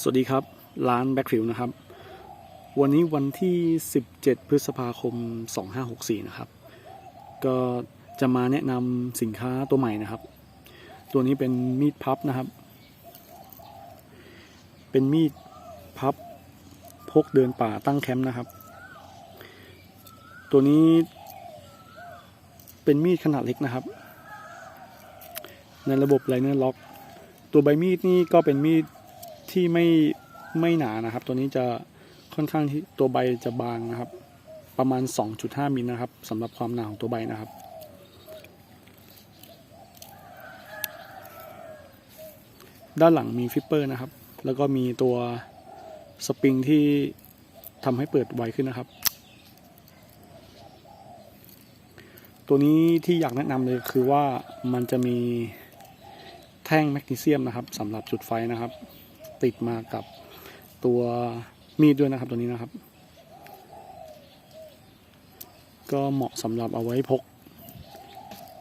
สวัสดีครับ ร้านแบ็คฟิลนะครับ วันนี้วันที่ 17 พฤษภาคม 2564 นะครับ ก็จะมาแนะนำสินค้าตัวใหม่นะครับ ตัวนี้เป็นมีดพับนะครับ เป็นมีดพับพกเดินป่าตั้งแคมป์นะครับ ตัวนี้เป็นมีดขนาดเล็กนะครับ ในระบบไลเนอร์ล็อก ตัวใบมีดนี่ก็เป็นมีด ที่ไม่ไม่หนานะครับ ตัวนี้จะค่อนข้างที่ตัวใบจะบางนะครับ ประมาณ 2.5มิลนะครับสำหรับความหนาของตัวใบนะครับ ด้านหลังมีฟิปเปอร์นะครับ แล้วก็มีตัวสปริงที่ทำให้เปิดไวขึ้นนะครับ ตัวนี้ที่อยากแนะนำเลยคือว่ามันจะมีแท่งแมกนีเซียมนะครับสำหรับจุดไฟนะครับ ติดมากับตัวมีดด้วยนะครับตัวนี้นะครับ ก็เหมาะสำหรับเอาไว้พก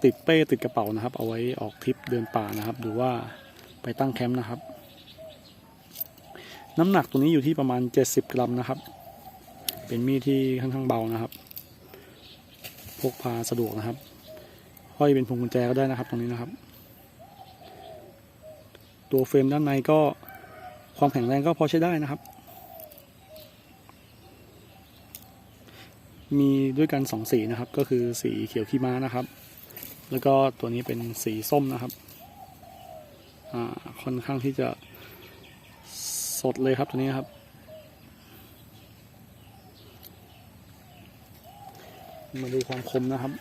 ติดเป้ติดกระเป๋านะครับ เอาไว้ออกทริปเดินป่านะครับ หรือว่าไปตั้งแคมป์นะครับ น้ำหนักตัวนี้อยู่ที่ประมาณ 70 กรัมนะครับ เป็นมีดที่ค่อนข้างเบานะครับ พกพาสะดวกนะครับห้อยเป็นพวงกุญแจก็ได้นะครับตรงนี้นะครับ ตัวเฟรมด้านในก็ ความแข็งแรงก็พอใช้ได้นะครับ มีด้วยกันสองสีนะครับ ก็คือสีเขียวขี้ม้านะครับ แล้วก็ตัวนี้เป็นสีส้มนะครับอ่าค่อนข้างที่จะสดเลยครับตัวนี้ครับ มาดูความคมนะครับ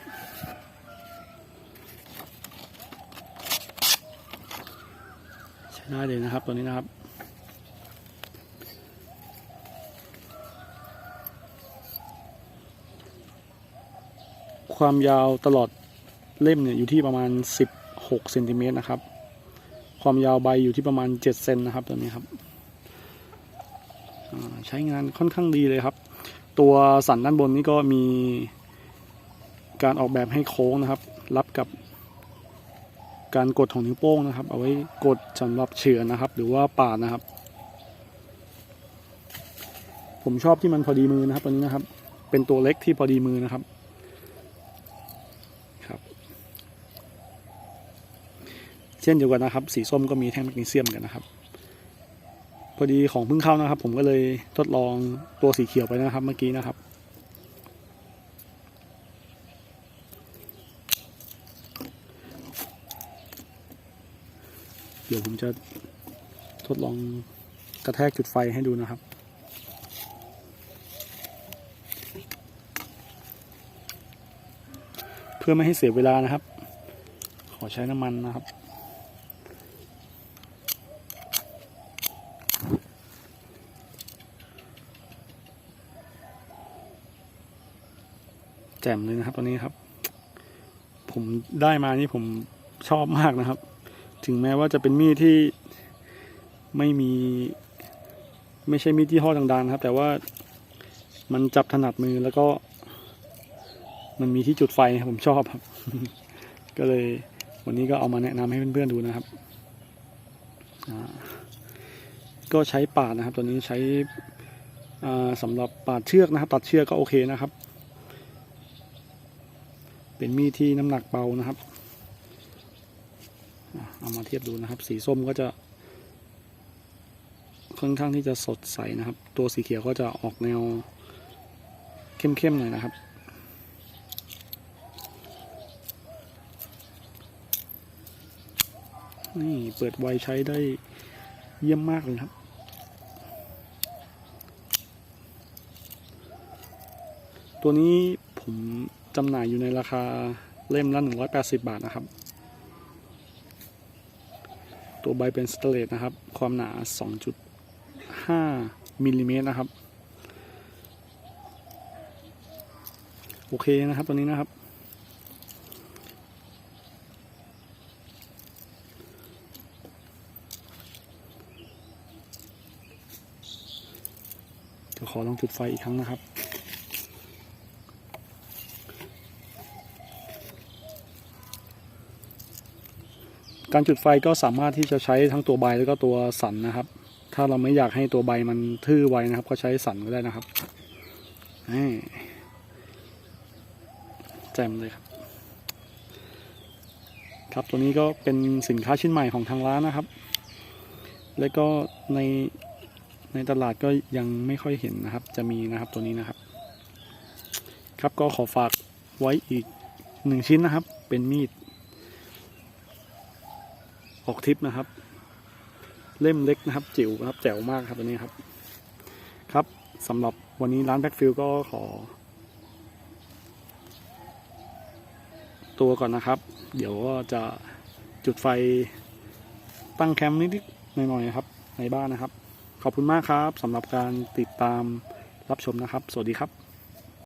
ใช้ได้เลยนะครับตัวนี้นะครับ ความยาวตลอดเล่มเนี่ยอยู่ที่ประมาณ 16เซนติเมตรนะครับ ความยาวใบอยู่ที่ประมาณ 7 เซนนะครับตัวนี้ครับใช้งานค่อนข้างดีเลยครับ ตัวสันด้านบนนี้ก็มีการออกแบบให้โค้งนะครับ รับกับการกดของนิ้วโป้งนะครับ เอาไว้กดสำหรับเฉือนนะครับ หรือว่าปาดนะครับ ผมชอบที่มันพอดีมือนะครับตัวนี้นะครับ เป็นตัวเล็กที่พอดีมือนะครับ เช่นเดียวกันนะครับ สีส้มก็มีแท่งแมกนีเซียมกันนะครับ พอดีของเพิ่งเข้านะครับ ผมก็เลยทดลองตัวสีเขียวไปนะครับ เมื่อกี้นะครับเดี๋ยวผมจะทดลองกระแทกจุดไฟให้ดูนะครับ เพื่อไม่ให้เสียเวลานะครับ ขอใช้น้ำมันนะครับ แจ่มเลยนะครับตัวนี้ครับ ผมได้มานี่ผมชอบมากนะครับ ถึงแม้ว่าจะเป็นมีดที่ไม่มี ไม่ใช่มีดที่ห้อดังๆนะครับ แต่ว่ามันจับถนัดมือแล้วก็ มันมีที่จุดไฟผมชอบครับ ก็เลยวันนี้ก็เอามาแนะนำให้เพื่อนๆดูนะครับก็ใช้ปาดนะครับ ตัวนี้ใช้อ่าสำหรับปาดเชือกนะครับ ตัดเชือกก็โอเคนะครับ เป็นมีดที่น้ำหนักเบานะครับ เอามาเทียบดูนะครับ สีส้มก็จะค่อนข้างที่จะสดใสนะครับ ตัวสีเขียวก็จะออกแนวเข้มๆหน่อยนะครับนี่เปิดไวใช้ได้เยี่ยมมากเลยครับ ตัวนี้ผม จำหน่ายอยู่ในราคาเล่มละ 180 บาทนะครับ ตัวใบเป็นสเตเลสนะครับ ความหนา 2.5มิลลิเมตรนะครับ โอเคนะครับตัวนี้นะครับ จะขอลองจุดไฟอีกครั้งนะครับ การจุดไฟก็สามารถที่จะใช้ทั้งตัวใบแล้วก็ตัวสันนะครับ ถ้าเราไม่อยากให้ตัวใบมันทื่อไว้นะครับ ก็ใช้สันก็ได้นะครับแจ่มเลยครับ ครับตัวนี้ก็เป็นสินค้าชิ้นใหม่ของทางร้านนะครับ แล้วก็ในในตลาดก็ยังไม่ค่อยเห็นนะครับ จะมีนะครับตัวนี้นะครับ ครับก็ขอฝากไว้อีกหนึ่งชิ้นนะครับ เป็นมีด ออกทิปนะครับ เล่มเล็กนะครับ จิ๋วนะครับแจ๋วมากครับตัวนี้ครับ ครับสำหรับวันนี้ร้านแบ็กฟิลก็ขอ ตัวก่อนนะครับ เดี๋ยวก็จะจุดไฟตั้งแคมป์นิดๆหน่อยๆนะครับ ในบ้านนะครับ ขอบคุณมากครับสำหรับการติดตามรับชมนะครับ สวัสดีครับ